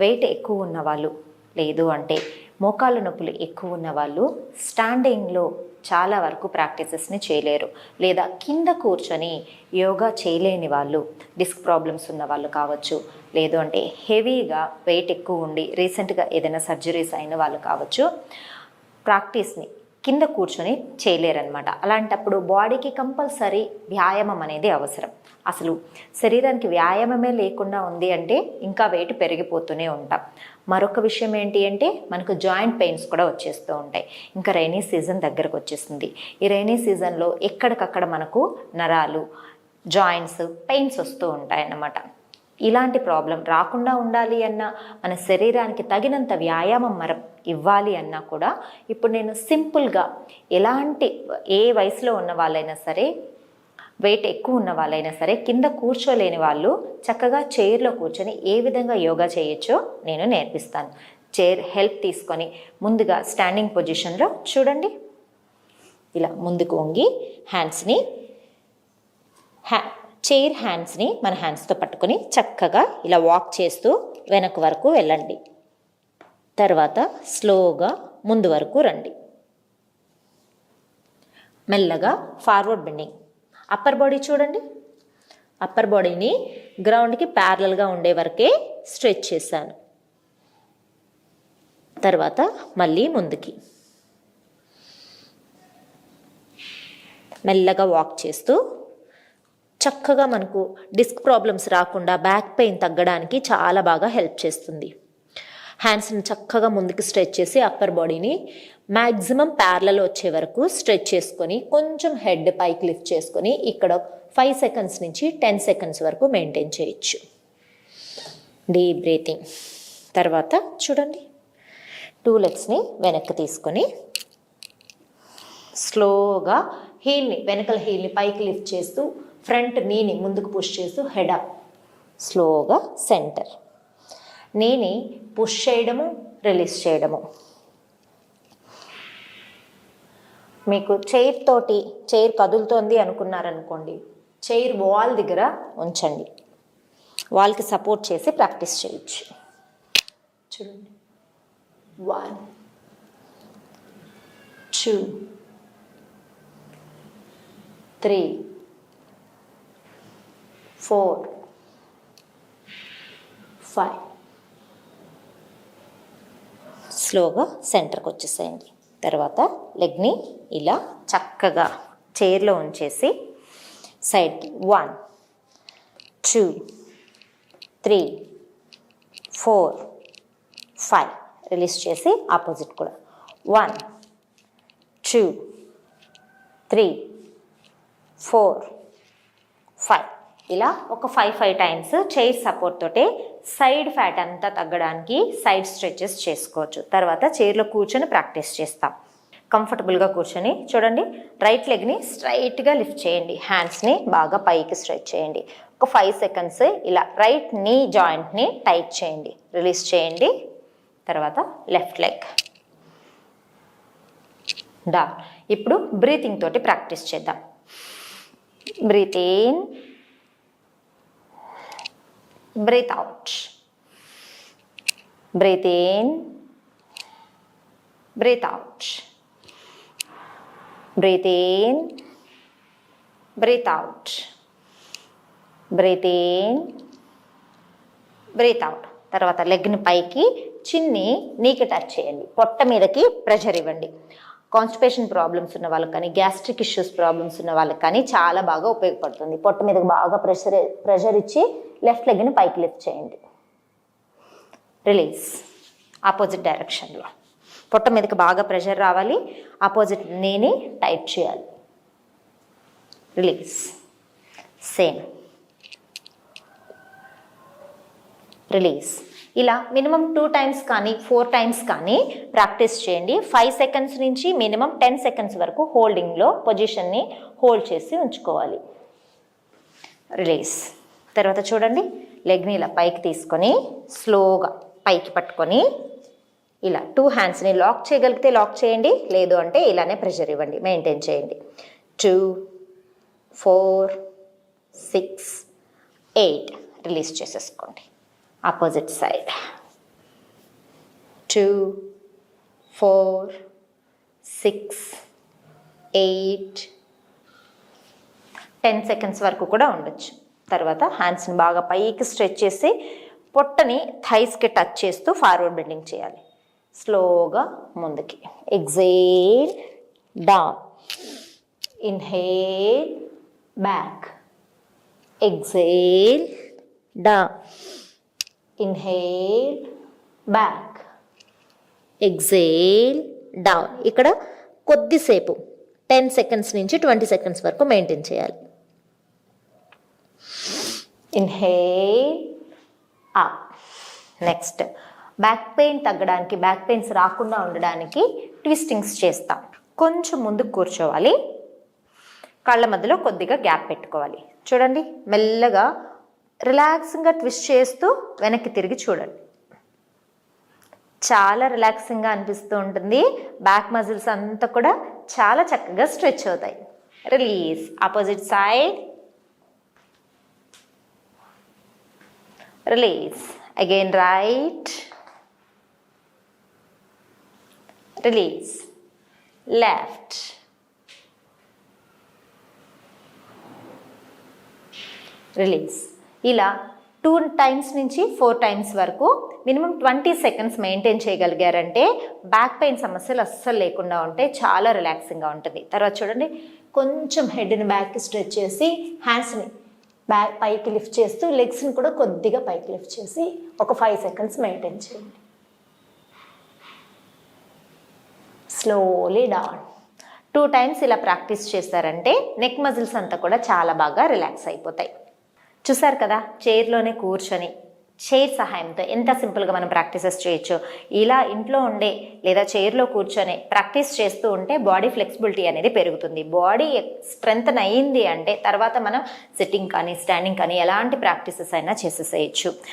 Wait ఎక్కువ ఉన్నవాళ్ళు లేదు అంటే మోకాళ్ళ నొప్పులు ఎక్కువ ఉన్న వాళ్ళు స్టాండింగ్లో చాలా వరకు ప్రాక్టీసెస్ని చేయలేరు. లేదా కింద కూర్చొని యోగా చేయలేని వాళ్ళు డిస్క్ ప్రాబ్లమ్స్ ఉన్న వాళ్ళు కావచ్చు లేదు అంటే హెవీగా వెయిట్ ఎక్కువ ఉండి రీసెంట్గా ఏదైనా సర్జరీస్ అయిన వాళ్ళు కావచ్చు ప్రాక్టీస్ని కింద కూర్చొని చేయలేరనమాట అలాంటప్పుడు బాడీకి కంపల్సరీ వ్యాయామం అనేది అవసరం. అసలు శరీరానికి వ్యాయామమే లేకుండా ఉంది అంటే ఇంకా వెయిట్ పెరిగిపోతూనే ఉంటాం. మరొక విషయం ఏంటి అంటే మనకు జాయింట్ పెయిన్స్ కూడా వచ్చేస్తూ ఉంటాయి. ఇంకా రైనీ సీజన్ దగ్గరకు వచ్చేస్తుంది ఈ రైనీ సీజన్లో ఎక్కడికక్కడ మనకు నరాలు జాయింట్స్ పెయిన్స్ వస్తూ ఉంటాయి అన్నమాట ఇలాంటి ప్రాబ్లం రాకుండా ఉండాలి అన్న మన శరీరానికి తగినంత వ్యాయామం మనం ఇవ్వాలి అన్నా కూడా ఇప్పుడు నేను సింపుల్గా ఎలాంటి ఏ వయసులో ఉన్న వాళ్ళైనా సరే వెయిట్ ఎక్కువ ఉన్న వాళ్ళైనా సరే కింద కూర్చోలేని వాళ్ళు చక్కగా చైర్లో కూర్చొని ఏ విధంగా యోగా చేయొచ్చో నేను నేర్పిస్తాను. చైర్ హెల్ప్ తీసుకొని ముందుగా స్టాండింగ్ పొజిషన్లో చూడండి. ఇలా ముందుకు వంగి హ్యాండ్స్ని హ్యా చైర్ హ్యాండ్స్ని మన హ్యాండ్స్తో పట్టుకొని చక్కగా ఇలా వాక్ చేస్తూ వెనక వరకు వెళ్ళండి. తర్వాత స్లోగా ముందు వరకు రండి. మెల్లగా ఫార్వర్డ్ బెండింగ్. అప్పర్ బాడీ చూడండి. అప్పర్ బాడీని గ్రౌండ్కి ప్యారలల్గా ఉండే వరకే స్ట్రెచ్ చేశాను. తర్వాత మళ్ళీ ముందుకి. మెల్లగా వాక్ చేస్తూ చక్కగా మనకు డిస్క్ ప్రాబ్లమ్స్ రాకుండా బ్యాక్ పెయిన్ తగ్గడానికి చాలా బాగా హెల్ప్ చేస్తుంది. హ్యాండ్స్ని చక్కగా ముందుకు స్ట్రెచ్ చేసి అప్పర్ బాడీని మ్యాక్సిమం ప్యారలలో వచ్చే వరకు స్ట్రెచ్ చేసుకొని కొంచెం హెడ్ పైకి లిఫ్ట్ చేసుకొని ఇక్కడ ఫైవ్ సెకండ్స్ నుంచి టెన్ సెకండ్స్ వరకు మెయింటైన్ చేయొచ్చు. Deep breathing. తర్వాత చూడండి. టూ లెగ్స్ని వెనక్కి తీసుకొని స్లోగా హీల్ని వెనకల హీల్ని పైకి లిఫ్ట్ చేస్తూ ఫ్రంట్ నీని ముందుకు పుష్ చేస్తూ హెడ్ అప్. స్లోగా సెంటర్. నీని పుష్ చేయడము రిలీజ్ చేయడము. మీకు చైర్ తోటి చైర్ కదులుతోంది అనుకున్నారనుకోండి చైర్ వాల్ దగ్గర ఉంచండి. వాల్కి సపోర్ట్ చేసి ప్రాక్టీస్ చేయొచ్చు. చూడండి. One two three four five స్లోగా సెంటర్కి వచ్చేసేయండి. తర్వాత లెగ్ని ఇలా చక్కగా చైర్లో ఉంచేసి side one two three four five release చేసి ఆపోజిట్ కూడా. One two three four five. ఇలా ఒక five five times chair support తోటే సైడ్ ఫ్యాట్ అంతా తగ్గడానికి సైడ్ స్ట్రెచెస్ చేసుకోవచ్చు. తర్వాత చైర్లో కూర్చొని ప్రాక్టీస్ చేస్తాం. కంఫర్టబుల్గా కూర్చొని చూడండి రైట్ లెగ్ని స్ట్రైట్గా లిఫ్ట్ చేయండి. హ్యాండ్స్ని బాగా పైకి స్ట్రెచ్ చేయండి. ఒక ఫైవ్ సెకండ్స్ ఇలా రైట్ నీ జాయింట్ని టైట్ చేయండి. రిలీజ్ చేయండి. తర్వాత లెఫ్ట్ లెగ్ డా ఇప్పుడు బ్రీతింగ్ తోటి ప్రాక్టీస్ చేద్దాం. Breathe in breathe out breathe in breathe out breathe in breathe out breathe in breathe out తర్వాత లెగ్ని పైకి చిన్ని నీకి టచ్ చేయండి పొట్ట మీదకి ప్రెషర్ ఇవ్వండి కాన్స్టిపేషన్ ప్రాబ్లమ్స్ ఉన్న వాళ్ళకి కానీ గ్యాస్ట్రిక్ ఇష్యూస్ ప్రాబ్లమ్స్ ఉన్న వాళ్ళకి కానీ చాలా బాగా ఉపయోగపడుతుంది. పొట్ట మీదకి బాగా ప్రెషర్ ప్రెషర్ ఇచ్చి లెఫ్ట్ లెగ్ని పైకి లిఫ్ట్ చేయండి. రిలీజ్ ఆపోజిట్ డైరెక్షన్లో పొట్ట మీదకి బాగా ప్రెషర్ రావాలి. ఆపోజిట్ నేని టైట్ చేయాలి. రిలీజ్ సేమ్ రిలీజ్ ఇలా మినిమం టూ టైమ్స్ కానీ ఫోర్ టైమ్స్ కానీ ప్రాక్టీస్ చేయండి. ఫైవ్ సెకండ్స్ నుంచి మినిమం టెన్ సెకండ్స్ వరకు హోల్డింగ్లో పొజిషన్ని హోల్డ్ చేసి ఉంచుకోవాలి. రిలీజ్. తర్వాత చూడండి. లెగ్ని ఇలా పైకి తీసుకొని స్లోగా పైకి పట్టుకొని ఇలా టూ హ్యాండ్స్ని లాక్ చేయగలిగితే లాక్ చేయండి. లేదు అంటే ఇలానే ప్రెషర్ ఇవ్వండి. మెయింటైన్ చేయండి. Two four six eight. Release చేసేసుకోండి. Opposite side two four six eight ten seconds వరకు కూడా ఉండొచ్చు. తర్వాత హ్యాండ్స్ని బాగా పైకి స్ట్రెచ్ చేసి పొట్టని థైస్కి టచ్ చేస్తూ ఫార్వర్డ్ బెండింగ్ చేయాలి. స్లోగా ముందుకి. Exhale down inhale back exhale down inhale back exhale down ఇక్కడ కొద్దిసేపు టెన్ సెకండ్స్ నుంచి ట్వంటీ సెకండ్స్ వరకు మెయింటైన్ చేయాలి. Inhale up next back pain తగ్గడానికి బ్యాక్ పెయిన్స్ రాకుండా ఉండడానికి ట్విస్టింగ్స్ చేస్తాం. కొంచెం ముందుకు కూర్చోవాలి. కాళ్ళ మధ్యలో కొద్దిగా గ్యాప్ పెట్టుకోవాలి. చూడండి మెల్లగా రిలాక్సింగ్గా ట్విస్ట్ చేస్తూ వెనక్కి తిరిగి చూడండి. చాలా రిలాక్సింగ్గా అనిపిస్తూ ఉంటుంది. బ్యాక్ మజిల్స్ అంతా కూడా చాలా చక్కగా స్ట్రెచ్ అవుతాయి. Release opposite side release again right release left release ఇలా టూ టైమ్స్ నుంచి ఫోర్ టైమ్స్ వరకు మినిమం ట్వంటీ సెకండ్స్ మెయింటైన్ చేయగలిగారంటే బ్యాక్ పెయిన్ సమస్యలు అస్సలు లేకుండా ఉంటే చాలా రిలాక్సింగ్గా ఉంటుంది. తర్వాత చూడండి కొంచెం హెడ్ని బ్యాక్కి స్ట్రెచ్ చేసి హ్యాండ్స్ని బ్యాక్ పైకి లిఫ్ట్ చేస్తూ లెగ్స్ని కూడా కొద్దిగా పైకి లిఫ్ట్ చేసి ఒక ఫైవ్ సెకండ్స్ మెయింటైన్ చేయండి. స్లోలీ డౌన్ టూ టైమ్స్ ఇలా ప్రాక్టీస్ చేస్తారంటే నెక్ మజిల్స్ అంతా కూడా చాలా బాగా రిలాక్స్ అయిపోతాయి. చూసారు కదా చైర్లోనే కూర్చొని చైర్ సహాయంతో ఎంత సింపుల్గా మనం ప్రాక్టీసెస్ చేయొచ్చు. ఇలా ఇంట్లో ఉండే లేదా చైర్లో కూర్చొని ప్రాక్టీస్ చేస్తూ ఉంటే బాడీ ఫ్లెక్సిబిలిటీ అనేది పెరుగుతుంది. బాడీ స్ట్రెంగ్త్ అయ్యింది అంటే తర్వాత మనం సిట్టింగ్ కానీ స్టాండింగ్ కానీ ఎలాంటి ప్రాక్టీసెస్ అయినా చేసేసేయచ్చు.